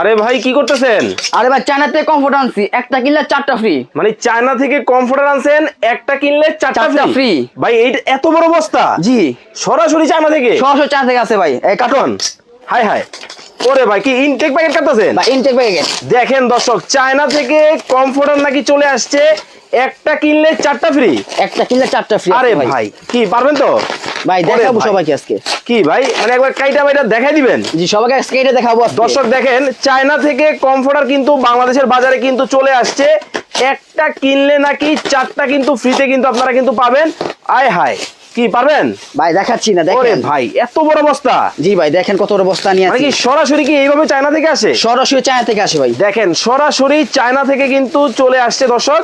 আরে ভাই কি করতেছেন? আরে ভাই চায়না থেকে কমফোর্ট আনছি। একটা কিনলে চারটা ফ্রি মানে চায়না থেকে কমফোর্ট আনছেন একটা কিনলে চারটা ফ্রি ভাই এই এত বড় বস্তা? জি। সরাসরি চায়না থেকে? সরাসরি চায়না থেকে আছে ভাই। এই কার্টন হাই হাই। ওরে ভাই কি ইনটেক প্যাকেট কাটতেছেন? ভাই ইনটেক প্যাকেট দেখেন দর্শক চায়না থেকে কমফোর্টার নাকি চলে আসছে একটা কিনলে চারটা ফ্রি একটা কিনলে চারটা ফ্রি আরে ভাই কি পারবেন তো? ভাই দেখাবো সবাইকে আজকে। কি ভাই মানে একবার কাইটা বাইটা দেখাই দিবেন? জি সবাইকে আজকে এটা দেখাবো দর্শক দেখেন চায়না থেকে কমফোর্টার কিন্তু বাংলাদেশের বাজারে কিন্তু চলে আসছে। একটা কিনলে নাকি চারটা কিন্তু ফ্রিতে কিন্তু আপনারা কিন্তু পাবেন। আয় হায় কি পারবেন? ভাই দেখাচ্ছি না দেখেন। ভাই এত বড় বস্তা। জি ভাই দেখেন কত বড় বস্তা নিয়ে মানে কি সরাসরি কি এইভাবে চায়না থেকে আসে? সরাসরি চায়না থেকে আসে ভাই। দেখেন সরাসরি চায়না থেকে কিন্তু চলে আসছে দর্শক।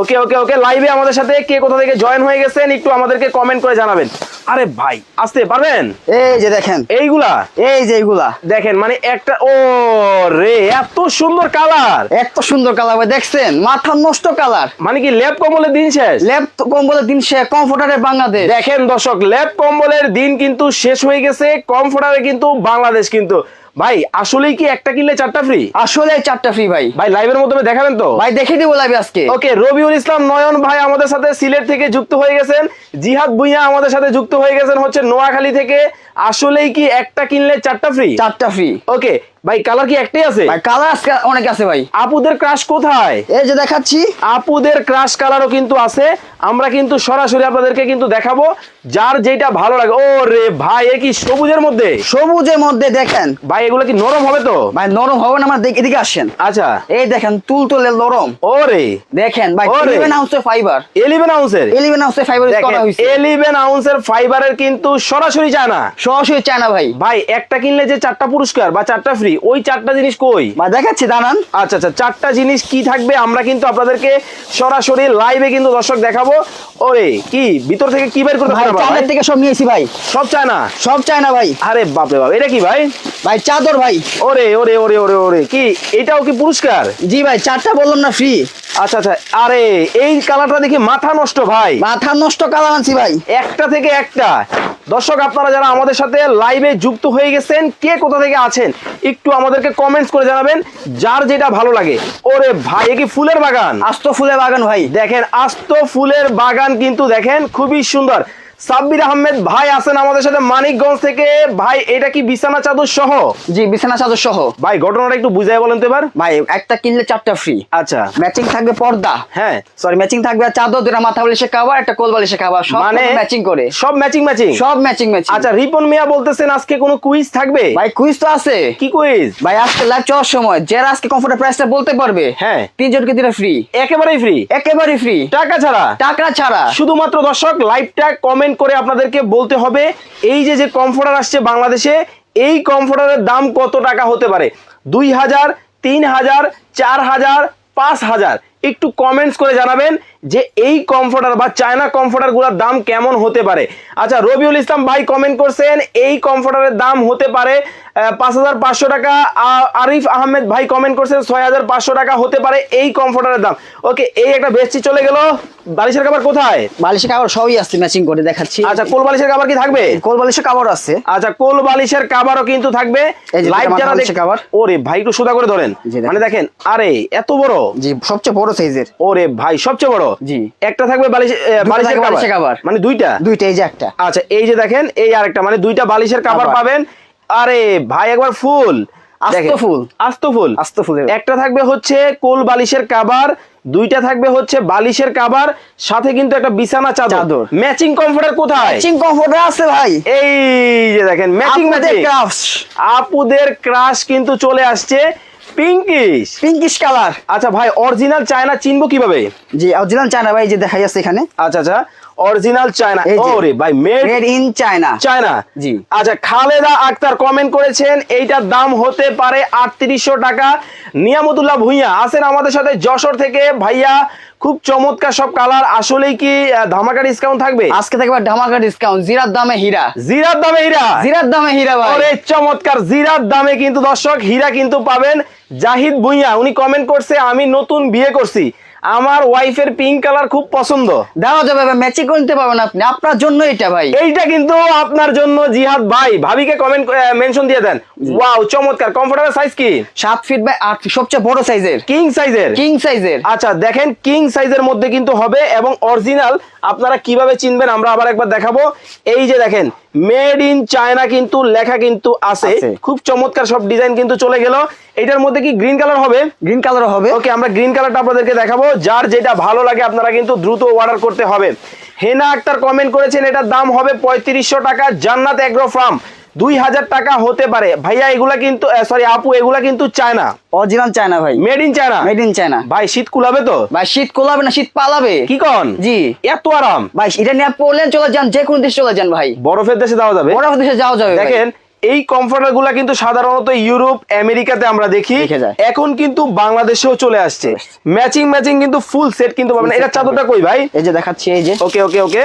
ওকে ওকে ওকে লাইভে আমাদের সাথে কে কোথা থেকে জয়েন হয়ে গেছেন একটু আমাদেরকে কমেন্ট করে জানাবেন। আরে ভাই আসতে পারবেন? এই যে দেখেন। এইগুলা? এই যে এইগুলা। দেখেন মানে একটা ও রে এত সুন্দর কালার এত সুন্দর কালার ভাই দেখছেন? মাথা নষ্ট কালার মানে কি ল্যাব কম্বলের দিন শেষ? ল্যাব কম্বলের দিন সে কমফোর্টারের বাংলাদেশ। দেখেন দর্শক ল্যাব কম্বলের দিন কিন্তু শেষ হয়ে গেছে কমফোর্টারে কিন্তু বাংলাদেশ কিন্তু। ভাই আসলেই কি একটা কিনলে চারটা ফ্রি আসলে চারটা ফ্রি ভাই। ভাই লাইভের মধ্যে দেখাবেন তো? ভাই দেখে দিব লাইভে আজকে। ওকে রবিউল ইসলাম নয়ন ভাই আমাদের সাথে সিলেট থেকে যুক্ত হয়ে গেছেন। জিহাদ ভুইয়া আমাদের সাথে যুক্ত হয়ে গেছেন হচ্ছে নোয়াখালী থেকে। আসলেই কি একটা কিনলে চারটা ফ্রি চারটা ফ্রি ওকে ভাই কালার কি একটাই আছে? ভাই কালার আজকে অনেক আছে ভাই। আপুদের ক্রাশ কোথায়? এই যে দেখাচ্ছি। আপুদের ক্রাশ কালারও কিন্তু আছে। আমরা কিন্তু সরাসরি আপনাদেরকে কিন্তু দেখাবো যার যেটা ভালো লাগে। ও রে ভাই এ কি সবুজের মধ্যে? সবুজের মধ্যে দেখেন। ভাই এগুলো কি নরম হবে তো? ভাই নরম হবে না আমার দিক- এদিকে আসেন। আচ্ছা। এই দেখেন তুল তুলে নরম। ও রে দেখেন ভাই ওরে। ইলেভেন আউন্সের ফাইবার এলিভেন আউন্সের ইলেভেন আউন্সের ফাইবার ইউজ করা হয়েছে। এলিভেন আউন্সের ফাইবারের কিন্তু সরাসরি যায় না সরাসরি চায়না ভাই। ভাই একটা কিনলে যে চারটা পুরস্কার বা চারটা ফ্রি ওই চারটা জিনিস কই? ভাই দেখাচ্ছি দাঁড়ান। আচ্ছা আচ্ছা চারটা জিনিস কি থাকবে? আমরা কিন্তু আপনাদেরকে সরাসরি লাইভে কিন্তু দর্শক দেখাবো। ওরে কি? ভিতর থেকে কি বের করতে পারবা চাঁদের থেকে সব নিয়েছি ভাই। সব চায় না সব চায়না ভাই। আরে বাপরে বাপ এটা কি ভাই? ভাই চাদর ভাই। ওরে ওরে ওরে ওরে ওরে কি? এটাও কি পুরস্কার? জি ভাই চারটা বললাম না ফ্রি আচ্ছা আচ্ছা আরে এই কালারটা দেখে মাথা নষ্ট ভাই। মাথা নষ্ট কালার আনছি ভাই। একটা থেকে একটা। দর্শক আপনারা যারা আমাদের সাথে লাইভে যুক্ত হয়ে গেছেন কে কোথা থেকে আছেন একটু আমাদেরকে কমেন্টস করে জানাবেন যার যেটা ভালো লাগে। ওরে ভাই এ কি ফুলের বাগান? আস্ত ফুলের বাগান ভাই। দেখেন আস্ত ফুলের বাগান কিন্তু দেখেন খুবই সুন্দর। সাব্বির আহমেদ ভাই আছেন আমাদের সাথে মানিকগঞ্জ থেকে। ভাই এটা কি বিছানা চাদর সহ? জি বিছানা চাদর সহ। ভাই ঘটনাটা একটু বুঝাই বলেন তো এবার। ভাই একটা কিনলে চারটা ফ্রি আচ্ছা। ম্যাচিং থাকবে পর্দা। হ্যাঁ। সরি ম্যাচিং থাকবে চাদর দুটা মাথা বালিশে কাভার একটা কোল বালিশে কাভার সব মানে ম্যাচিং করে। সব ম্যাচিং ম্যাচিং সব ম্যাচিং ম্যাচিং আচ্ছা রিপন মিয়া বলতেছেন আজকে কোনো কুইজ থাকবে? ভাই কুইজ তো আছে। কি কুইজ ভাই আজকে লাইভ চলার সময় যারা আজকে কমফোর্টের প্রাইসটা বলতে পারবে হ্যাঁ। তিনজনকে দিলে ফ্রি একেবারেই ফ্রি একেবারেই ফ্রি টাকা ছাড়া? টাকা ছাড়া। শুধুমাত্র দর্শক লাইভটা কমেন্ট করে আপনাদেরকে বলতে হবে, এই যে যে কমফোর্টার আসছে বাংলাদেশে, এই কমফোর্টারের দাম কত টাকা হতে পারে? দুই হাজার, তিন হাজার, চার হাজার, পাঁচ হাজার। একটু কমেন্টস করে জানাবেন। যে এই কমফোর্টার বা চায়না কমফোর্টারগুলোর দাম কেমন হতে পারে? আচ্ছা রবিউল ইসলাম ভাই কমেন্ট করছেন এই কমফোর্টারের দাম হতে পারে পাঁচ হাজার পাঁচশো টাকা। আরিফ আহমেদ ভাই কমেন্ট করছেন ছয় হাজার পাঁচশো টাকা হতে পারে এই কমফোর্টারের দাম। ওকে এই একটা বেশি চলে গেল। বালিশের খাবার কোথায়? বালিশে কাভার সবই আছে ম্যাচিং করে দেখাচ্ছি। আচ্ছা কোল বালিশের খাবার কি থাকবে? কোল বালিশের কাভার আছে। আচ্ছা কোল বালিশের কাবারও কিন্তু থাকবে। লাইভ যারা মাথা বালিশের দেখ- cover। ওরে ভাই একটু সোজা করে ধরেন। মানে দেখেন আরে এত বড়। জি সবচেয়ে বড় সাইজের ওরে ভাই সবচেয়ে বড়। জি। একটা থাকবে বালিশের মানে দুইটা? দুইটা এই যে একটা। আচ্ছা এই যে দেখেন এই আরেকটা মানে দুইটা বালিশের। পাবেন। আরে ভাই একবার ফুল। আস্ত দেখেন, ফুল। আস্ত ফুল। আস্ত ফুলের একটা থাকবে হচ্ছে কোল বালিশের কাবার দুইটা থাকবে হচ্ছে বালিশের কাবার সাথে কিন্তু একটা বিছানা চাদর। ম্যাচিং কমফোর্টার কোথায়? ম্যাচিং কমফোর্টার আছে ভাই। এই যে দেখেন ম্যাচিং ম্যাচিং আপুদের ক্রাশ কিন্তু চলে আসছে পিঙ্কিশ পিঙ্কিশ কালার আচ্ছা ভাই অরিজিনাল চায়না চিনবো কীভাবে? জি অরিজিনাল চায়না ভাই যে দেখা যাচ্ছে এখানে। আচ্ছা আচ্ছা। Original China. ওরে ভাই made made in China. China. জি। আচ্ছা খালেদা আক্তার কমেন্ট করেছেন এইটার দাম হতে পারে আটত্রিশশো টাকা। নিয়ামতুল্লাহ ভুইয়া আছেন আমাদের সাথে যশোর থেকে। ভাইয়া খুব চমৎকার সব কালার আসলেই কি ধামাকা ডিসকাউন্ট থাকবে? আজকে থাকবে ধামাকা ডিসকাউন্ট জিরার দামে হীরা। জিরার দামে হীরা? জিরার দামে হীরা ভাই। ওরে চমৎকার। জিরার দামে কিন্তু দর্শক হীরা কিন্তু পাবেন জাহিদ ভুইয়া। উনি কমেন্ট করছে আমি নতুন বিয়ে করছি। আমার ওয়াইফের পিঙ্ক কালার খুব পছন্দ। দেওয়া যাবে ম্যাচিং করে নিতে পারবেন আপনি। আপনার জন্য এটা ভাই। এইটা কিন্তু আপনার জন্য জিহাদ ভাই। ভাবিকে কমেন্ট মেনশন দিয়ে দেন। ওয়াও চমৎকার। কমফোর্টেবল সাইজ কি? সাত ফিট বাই আট ফিট সবচেয়ে বড় সাইজের কিং সাইজের কিং সাইজের আচ্ছা দেখেন কিং সাইজের মধ্যে কিন্তু হবে এবং অরিজিনাল আপনারা কীভাবে চিনবেন আমরা আবার একবার দেখাবো। এই যে দেখেন মেড ইন চায়না কিন্তু লেখা কিন্তু আছে। খুব চমৎকার সব ডিজাইন কিন্তু চলে গেল। এটার মধ্যে কি গ্রিন কালার হবে? গ্রিন কালার হবে। ওকে আমরা গ্রিন কালারটা আপনাদেরকে দেখাবো। যার যেটা ভালো লাগে আপনারা কিন্তু দ্রুত অর্ডার করতে হবে। হেনা আক্তার কমেন্ট করেছেন এটার দাম হবে পঁয়ত্রিশশো টাকা। জান্নাত এগ্রো ফার্ম দুই হাজার টাকা হতে পারে। ভাইয়া এগুলা কিন্তু সরি আপু এগুলা কিন্তু চায়না। অরিজিনাল চায়না ভাই। Made in China? Made in China. ভাই শীত কুলাবে তো? ভাই শীত কুলাবে না শীত পালাবে। কি কন? জি। এত আরাম। ভাই এটা নিয়ে পড়লেন চলে যান যে কোনো দেশে চলে যান ভাই। বরফের দেশে যাওয়া যাবে? বড় দেশে যাওয়া যাবে দেখেন এই কমফর্টারগুলা কিন্তু সাধারণত ইউরোপ আমেরিকাতে আমরা দেখি। এখন কিন্তু বাংলাদেশেও চলে আসছে। ম্যাচিং ম্যাচিং কিন্তু ফুল সেট কিন্তু পাবেন। এটা চাদরটা কই ভাই? এই যে দেখাচ্ছি এই যে। ওকে ওকে ওকে।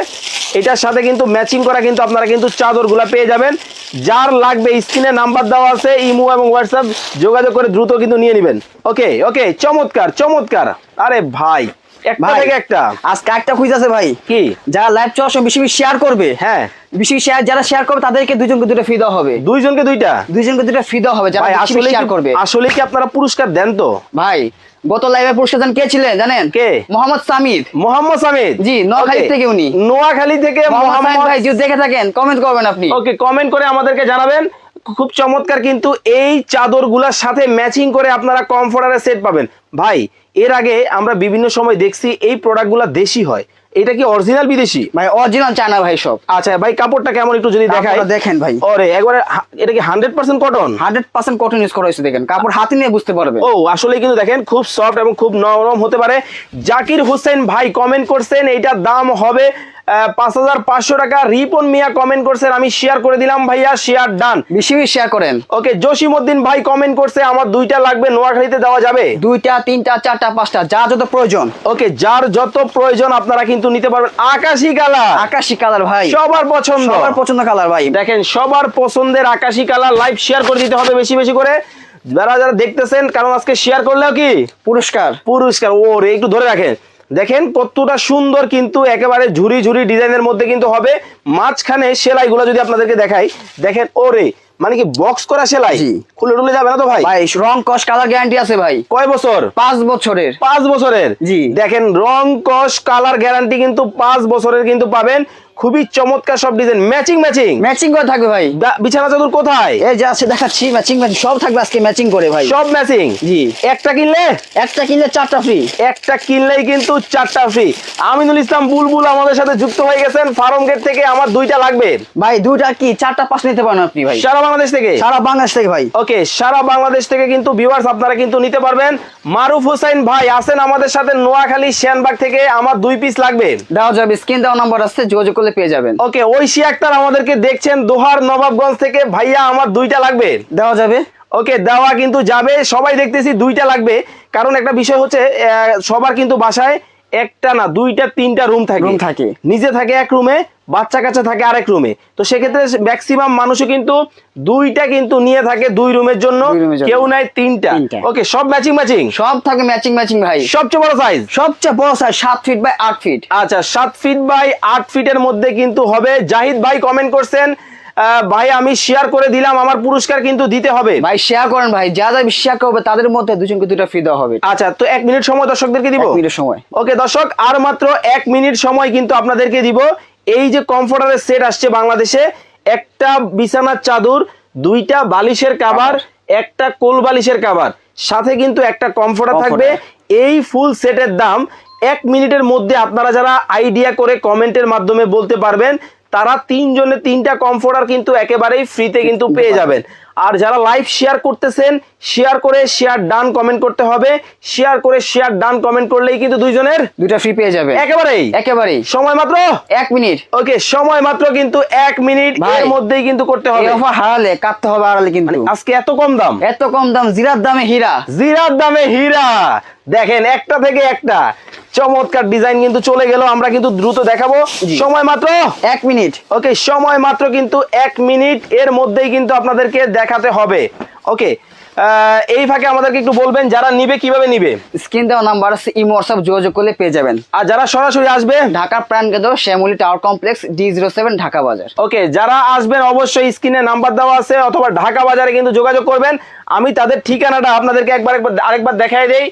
এটার সাথে কিন্তু ম্যাচিং করা কিন্তু আপনারা কিন্তু চাদর চাদরগুলা পেয়ে যাবেন। যার লাগবে স্ক্রিনে নাম্বার দেওয়া আছে ইমো এবং হোয়াটসঅ্যাপ। যোগাযোগ করে দ্রুত কিন্তু নিয়ে নেবেন। ওকে ওকে চমৎকার চমৎকার। আরে ভাই একটা থেকে একটা। আজকে একটা কুইজ আছে ভাই। কি? যারা লাইভ চলার সময় বেশি বেশি শেয়ার করবে হ্যাঁ। বেশি শেয়ার যারা শেয়ার করবে তাদেরকে দুজনকে দুটো ফি দেওয়া হবে। দুইজনকে দুইটা? দুইজনকে দুটো ফি দেওয়া হবে যারা আসলে শেয়ার করবে। আসলে কি আপনারা পুরস্কার দেন তো? ভাই গত লাইভে পুরস্কার দেন কে ছিলেন জানেন? কে? মোহাম্মদ সামিদ। মোহাম্মদ সামিদ। জি, নোয়াখালী থেকে উনি। নোয়াখালী থেকে মোহাম্মদ ভাই যদি দেখে থাকেন কমেন্ট করবেন আপনি। ওকে কমেন্ট করে আমাদেরকে জানাবেন। খুব চমৎকার কিন্তু এই চাদরগুলোর সাথে ম্যাচিং করে আপনারা কমফোর্টারের সেট পাবেন। ভাই এর আগে আমরা বিভিন্ন সময় দেখছি এই প্রোডাক্টগুলো দেশি হয়। এটা কি অরিজিনাল বিদেশি? ভাই অরিজিনাল চায়না ভাই সব। আচ্ছা ভাই কাপড়টা কেমন একটু যদি দেখাই? দেখেন ভাই। ওরে একবারে এটা কি hundred percent cotton hundred percent cotton use করা হয়েছে দেখেন। কাপড় হাতে নিয়ে বুঝতে পারবে। ও আসলে কিন্তু দেখেন খুব সফট এবং খুব নরম হতে পারে। জাকির হোসেন ভাই কমেন্ট করছেন এইটার দাম হবে পাঁচ হাজার পাঁচশো টাকা। রিপন মিয়া কমেন্ট করছেন আমি শেয়ার করে দিলাম ভাইয়া শেয়ার ডান বেশি বেশি শেয়ার করেন। ওকে জসিম উদ্দিন ভাই কমেন্ট করছে আমার দুইটা লাগবে নোয়াখালীতে দেওয়া যাবে? দুইটা তিনটা চারটা পাঁচটা যা যত প্রয়োজন। ওকে যার যত প্রয়োজন আপনারা কিন্তু নিতে পারবেন আকাশি কালার। আকাশি কালার ভাই। সবার পছন্দ। সবার পছন্দ কালার ভাই। দেখেন সবার পছন্দের আকাশি কালার লাইভ শেয়ার করে দিতে হবে বেশি বেশি করে। যারা যারা দেখতেছেন কারণ আজকে শেয়ার করলেও কি? পুরস্কার। পুরস্কার। ও রে একটু ধরে রাখেন। দেখেন কতটা সুন্দর কিন্তু একেবারে ঝুরি ঝুরি ডিজাইনের মধ্যে কিন্তু হবে। মাঝখানে সেলাইগুলো যদি আপনাদেরকে দেখাই দেখেন ওরে মানে কি বক্স করা সেলাই? খুলে টুলে যাবে না তো ভাই? ভাই রং কস কালার গ্যারান্টি আছে ভাই। কয় বছর? পাঁচ বছরের। পাঁচ বছরের? জি। দেখেন রং কস কালার গ্যারান্টি কিন্তু পাঁচ বছরের কিন্তু পাবেন। খুবই চমৎকার সব ডিজাইন ম্যাচিং ম্যাচিং ম্যাচিং করে থাকবে ভাই। বিছানা চাদর কোথায়? এই যে আছে দেখাচ্ছি ম্যাচিং ম্যাচিং সব থাকবে আজকে ম্যাচিং করে ভাই। সব ম্যাচিং জি। একটা কিনলে? একটা কিনলে চারটা ফ্রি একটা কিনলেই কিন্তু চারটা ফ্রি আমিনুল ইসলাম বুলবুল আমাদের সাথে যুক্ত হয়ে গেছেন। ফার্ম গেট থেকে আমার দুইটা লাগবে। ভাই দুইটা কি? চারটা পাঁচ নিতে পারেন আপনি ভাই। সারা বাংলাদেশ থেকে? সারা বাংলাদেশ থেকে ভাই। ওকে সারা বাংলাদেশ থেকে কিন্তু ভিউয়ার্স আপনারা কিন্তু নিতে পারবেন। মারুফ হোসেন ভাই আছেন আমাদের সাথে নোয়াখালী শ্যানবাগ থেকে। আমার দুই পিস লাগবে। দেওয়া যাবে স্ক্রিন দেওয়া নাম্বার আছে যোগাযোগ করলে পেয়ে যাবেন। ওকে ঐশী আক্তার আমাদেরকে দেখছেন দোহার নবাবগঞ্জ থেকে। ভাইয়া আমার দুইটা লাগবে। দেওয়া যাবে। ওকে দেওয়া কিন্তু যাবে। সবাই দেখতেছি দুইটা লাগবে। কারণ একটা বিষয় হচ্ছে আহ, সবার কিন্তু বাসায় একটা না দুইটা তিনটা রুম থাকে। থাকে। নিজে থাকে এক রুমে বাচ্চা কাচ্চা থাকে আরেক রুমে তো সেক্ষেত্রে ম্যাক্সিমাম মানুষও কিন্তু দুইটা কিন্তু নিয়ে থাকে দুই রুমের জন্য। কেউ নাই তিনটা। ওকে সব ম্যাচিং ম্যাচিং সব থাকে ম্যাচিং ম্যাচিং ভাই। সবচেয়ে বড় সাইজ সবচেয়ে বড় সাইজ সাত ফিট বাই আট ফিট আচ্ছা সাত ফিট বাই আট ফিটের মধ্যে কিন্তু হবে। জাহিদ ভাই কমেন্ট করছেন ভাই আমি শেয়ার করে দিলাম আমার পুরস্কার কিন্তু দিতে হবে। ভাই শেয়ার করেন ভাই যা যা শেয়ার করবে তাদের মধ্যে দুজনকে দুটা ফ্রি দেওয়া হবে। আচ্ছা তো এক মিনিট সময় দর্শকদেরকে দিব? এক মিনিটের সময়। ওকে দর্শক আর মাত্র এক মিনিট সময় কিন্তু আপনাদেরকে দিব। এই যে কমফোর্টারের সেট আসছে বাংলাদেশে একটা বিছানার চাদর দুইটা বালিশের কাবার একটা কোল বালিশের কাবার সাথে কিন্তু একটা কমফোর্টার থাকবে। এই ফুল সেটের দাম এক মিনিটের মধ্যে আপনারা যারা আইডিয়া করে কমেন্টের মাধ্যমে বলতে পারবেন তারা তিনজনে তিনটা কমফোর্টার কিন্তু একেবারেই ফ্রিতে কিন্তু পেয়ে যাবেন। আর যারা লাইভ শেয়ার করতেছেন শেয়ার করে শেয়ার ডান কমেন্ট করতে হবে। শেয়ার করে শেয়ার ডান কমেন্ট করলেই কিন্তু দুইজনের দুইটা ফ্রি পেয়ে যাবে। একেবারেই। একেবারেই। সময় মাত্র? এক মিনিট ওকে সময় মাত্র কিন্তু এক মিনিট এর মধ্যেই কিন্তু করতে হবে। অফার হারালে কাটতে হবে হারালে কিন্তু। আজকে এত কম দাম। এত কম দাম জিরার দামে হীরা। জিরার দামে হীরা। দেখেন একটা থেকে একটা। চমৎকার ডিজাইন কিন্তু চলে গেল আমরা কিন্তু দ্রুত দেখাবো। সময় মাত্র? এক মিনিট ওকে সময় মাত্র কিন্তু এক মিনিট এর মধ্যেই কিন্তু আপনাদেরকে দেখাতে হবে। ওকে এই ফাঁকে আমাদেরকে একটু বলবেন যারা নিবে কীভাবে নিবে? স্ক্রিন দেওয়া নাম্বার আছে ইমো হোয়াটসঅ্যাপ যোগাযোগ করলে পেয়ে যাবেন। আর যারা সরাসরি আসবে Dhaka Pran Kendra Shyamoli tower complex D zero seven Dhaka বাজার। ওকে যারা আসবেন অবশ্যই স্ক্রিনে নাম্বার দেওয়া আছে অথবা ঢাকা বাজারে কিন্তু যোগাযোগ করবেন। আমি তাদের ঠিকানাটা আপনাদেরকে একবার একবার আরেকবার দেখাই দেই।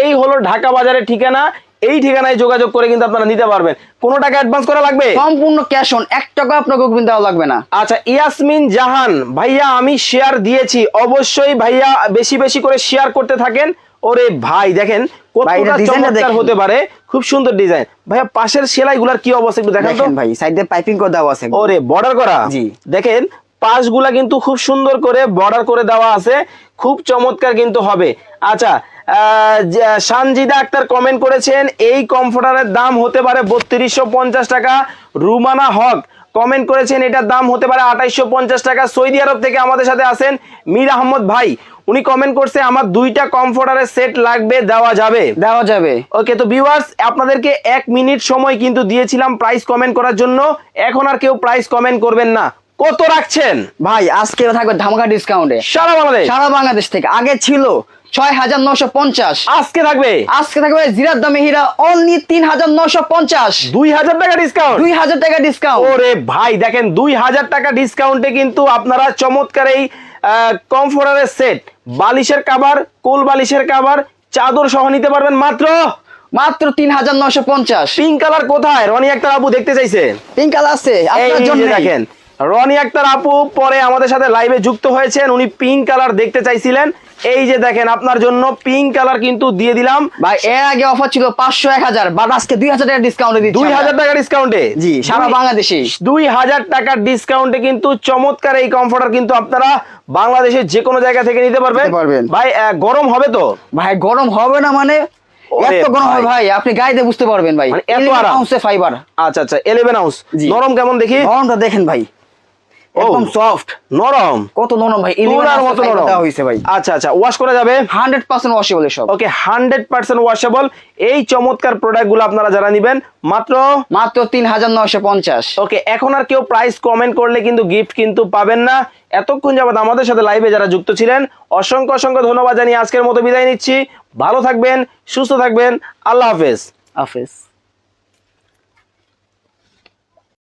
এই হলো ঢাকা বাজারের ঠিকানা। এই ঠিকানায় যোগাযোগ করে কিন্তু আপনারা নিতে পারবেন। কোনো টাকা অ্যাডভান্স করা লাগবে? সম্পূর্ণ ক্যাশ অন এক টাকা আপনাকে কিন্তু দেওয়া লাগবে না। আচ্ছা ইয়াসমিন জাহান ভাইয়া আমি শেয়ার দিয়েছি। অবশ্যই ভাইয়া বেশি বেশি করে শেয়ার করতে থাকেন। ওরে ভাই দেখেন কতটা চমৎকার হতে পারে। খুব সুন্দর ডিজাইন ভাইয়া পাশের সেলাইগুলার কি অবস্থা একটু দেখেন তো। দেখেন ভাই সাইড পাইপিং করে দেওয়া আছে। ওরে বর্ডার করা? জি। দেখেন পাশগুলা কিন্তু খুব সুন্দর করে বর্ডার করে দেওয়া আছে। খুব চমৎকার কিন্তু হবে। আচ্ছা সানজিদা আক্তার কমেন্ট করেছেন এই কমফোর্টারের দাম হতে পারে বত্রিশশো পঞ্চাশ টাকা। রুমানা হক কমেন্ট করেছেন এটার দাম হতে পারে আঠাইশশো পঞ্চাশ টাকা। সৌদি আরব থেকে আমাদের সাথে আসেন মীর আহমদ ভাই। উনি কমেন্ট করছে আমার দুইটা কমফোর্টারের সেট লাগবে দেওয়া যাবে। দেওয়া যাবে। ওকে তো ভিউয়ার্স আপনাদেরকে এক মিনিট সময় কিন্তু দিয়েছিলাম প্রাইস কমেন্ট করার জন্য। এখন আর কেউ প্রাইস কমেন্ট করবেন না। কত রাখছেন? ভাই আজকে থাকবে ধামাকা ডিসকাউন্টে সারা বাংলাদেশ। সারা বাংলাদেশ থেকে। আগে ছিল ছয় হাজার নশো পঞ্চাশ। আজকে থাকবে? আজকে থাকবে জিরার দামে হীরা অনলি তিন হাজার নশো পঞ্চাশ। দুই হাজার টাকা ডিসকাউন্ট দুই হাজার টাকা ডিসকাউন্ট ওরে ভাই দেখেন দুই হাজার টাকা ডিসকাউন্টে কিন্তু আপনারা চমৎকার এই কমফোর্টারের সেট বালিশের কাবার কোল বালিশের কাবার চাদর সহ নিতে পারবেন মাত্র? মাত্র তিন হাজার নশো পঞ্চাশ। পিঙ্ক কালার কোথায়? রনি আক্তার আপু দেখতে চাইছে। পিঙ্ক কালার আছে আপনার জন্য। দেখেন রনি আক্তার আপু পরে আমাদের সাথে লাইভে যুক্ত হয়েছেন। উনি পিঙ্ক কালার দেখতে চাইছিলেন। এই যে দেখেন আপনার জন্য পিঙ্ক কালার কিন্তু দিয়ে দিলাম ভাই এর আগে অফার ছিল পাঁচশো এক হাজার বাট আজকে দুই হাজার টাকা ডিসকাউন্ট দুই হাজার টাকা ডিসকাউন্টে জি সারা বাংলাদেশে দুই হাজার টাকার ডিসকাউন্টে কিন্তু চমৎকার এই কমফোর্টার কিন্তু আপনারা বাংলাদেশের যে কোনো জায়গা থেকে নিতে পারবেন পারবেন। ভাই গরম হবে তো ভাই গরম হবে না মানে এত গরম ভাই। ভাই আপনি গাড়িতে বুঝতে পারবেন ভাই মানে এত আরাম। ফাইবার আচ্ছা আচ্ছা ইলেভেন আউন্স জি। নরম কেমন দেখি গরমটা দেখেন ভাই। একদম সফট নরম। কত নরম ভাই তুলার মতো নরম। হয়েছে ভাই। আচ্ছা আচ্ছা ওয়াশ করা যাবে? হান্ড্রেড পার্সেন্ট ওয়াশেবল সব ওকে হান্ড্রেড পার্সেন্ট ওয়াশেবল এই চমৎকার প্রোডাক্টগুলো আপনারা যারা নিবেন মাত্র মাত্র তিন হাজার নয়শো পঞ্চাশ। ওকে এখন আর কেউ প্রাইস কমেন্ট করলে কিন্তু গিফট কিন্তু পাবেন না। এতক্ষণ যাবত আমাদের সাথে লাইভে যারা যুক্ত ছিলেন অসংখ্য অসংখ্য ধন্যবাদ জানিয়ে আজকের মতো বিদায় নিচ্ছি। ভালো থাকবেন সুস্থ থাকবেন। আল্লাহ হাফেজ। হাফেজ।